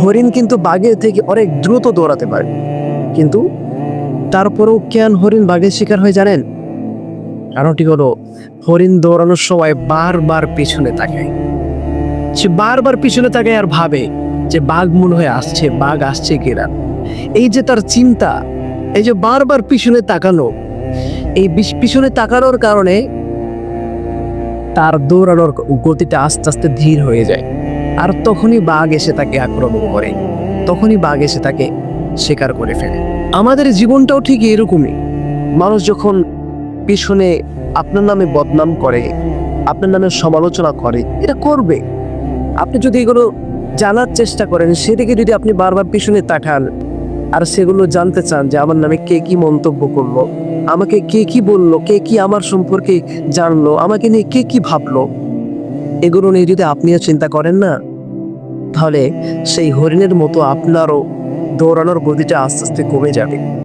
হরিণ কিন্তু বাঘের থেকে অনেক দ্রুত দৌড়াতে পারে। কিন্তু তারপরেও কেন হরিণ বাঘের শিকার হয়ে জানেন? কারণটি হলো, হরিণ দৌড়ানোর সময় বারবার পিছনে তাকায়। সে বারবার পিছনে তাকায় আর ভাবে যে বাঘ মনে হয়ে আসছে, বাঘ আসছে কিনা। এই যে তার চিন্তা, এই যে বারবার পিছনে তাকানো, এই পিছনে তাকানোর কারণে তার দৌড়ানোর গতিটা আস্তে আস্তে ধীর হয়ে যায়। আর তখনই বাঘ এসে তাকে আক্রমণ করে। তখনই বাঘ এসে তাকে শিকার করে ফেলে। আমাদের জীবনটাও ঠিক এরকমই। মানুষ যখন পিছনে আপনার নামে বদনাম করে, আপনার নামে সমালোচনা করে, এটা করবে। আপনি যদি এগুলো জানার চেষ্টা করেন, সেদিকে যদি আপনি বারবার পিছনে তাকান আর সেগুলো জানতে চান যে আমার নামে কে কি মন্তব্য করল, আমাকে কে কি বলল, কে কি আমার সম্পর্কে জানলো, আমাকে নিয়ে কে কি ভাবলো, এগুলো নিয়ে যদি আপনিও চিন্তা করেন না তাহলে সেই হরিণের মতো আপনারও দৌড়ানোর গতিটা আস্তে আস্তে কমে যাবে।